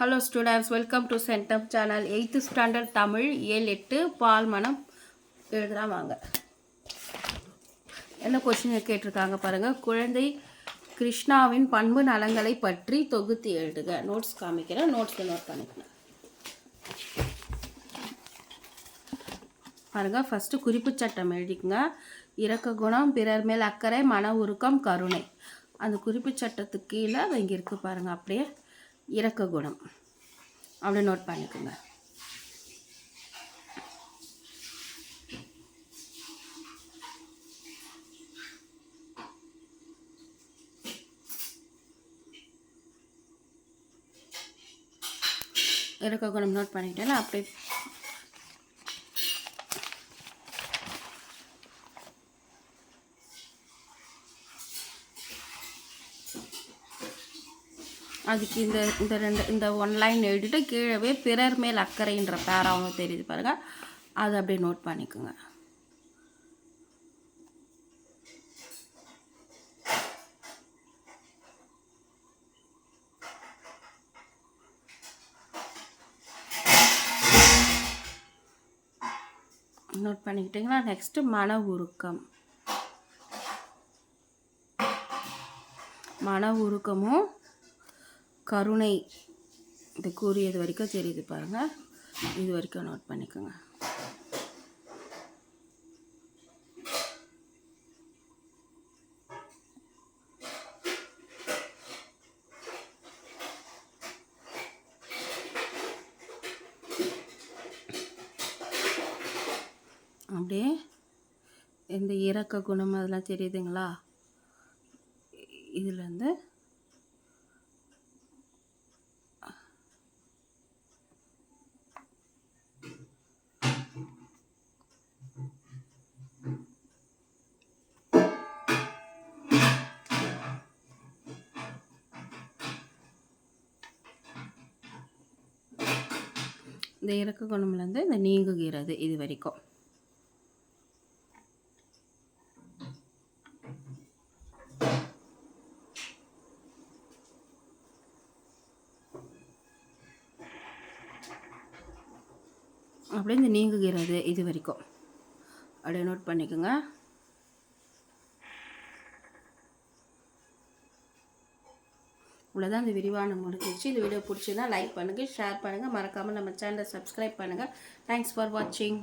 Hello students welcome to centum channel eighth standard Tamil ஏழு எட்டு பால் மனம். எழுதுலாம் வாங்க. என்ன கொஷின் கேட்டிருக்காங்க பாருங்கள் குழந்தை கிருஷ்ணாவின் பண்பு நலங்களை பற்றி தொகுத்து எழுதுக. நோட்ஸ் காமிக்கிறேன். நோட்ஸில் நோட் பண்ணிக்கிறேன் பாருங்கள் ஃபஸ்ட்டு குறிப்பு சட்டம் எழுதிக்கங்க. இறக்க குணம் பிறர் மேல் அக்கறை மன உருக்கம் கருணை. அந்த குறிப்பு சட்டத்துக்கு கீழே இங்கே இருக்குது பாருங்கள் அப்படியே. இறக்க குணம். அப்படியே நோட் பண்ணிக்கோங்க. இறக்க குணம் நோட் பண்ணிட்டேன்னா அப்படியே அதுக்கு இந்த இந்த ரெண்டு இந்த ஒன் லைன் எழுதிட்டு கீழவே பிறர் மேல் அக்கறைன்ற பேராவும் தெரியுது பாருங்க. அதை அப்படியே நோட் பண்ணிக்கோங்க. நோட் பண்ணிக்கிட்டிங்களா? நெக்ஸ்ட்டு மன உருக்கம். மன உருக்கமும் கருணை இது கூறியது வரைக்கும் தெரியுது பாருங்கள் இது வரைக்கும் நோட் பண்ணிக்கோங்க. அப்படியே இந்த இறக்க குணம் அதெல்லாம் தெரியுதுங்களா? இதுலேருந்து இந்த இறக்க குணம்லேருந்து இந்த நீங்குகிறது இது வரைக்கும் அப்படியே இந்த நீங்குகிறது இது வரைக்கும் அப்படியே நோட் பண்ணிக்கோங்க. இவ்வளோதான் இந்த விரிவான முடிஞ்சிருச்சு. இந்த வீடியோ பிடிச்சிருந்தா லைக் பண்ணுங்கள் ஷேர் பண்ணுங்கள் மறக்காமல் நம்ம சேனலை சப்ஸ்கிரைப் பண்ணுங்கள் தேங்க்ஸ் ஃபார் வாட்சிங்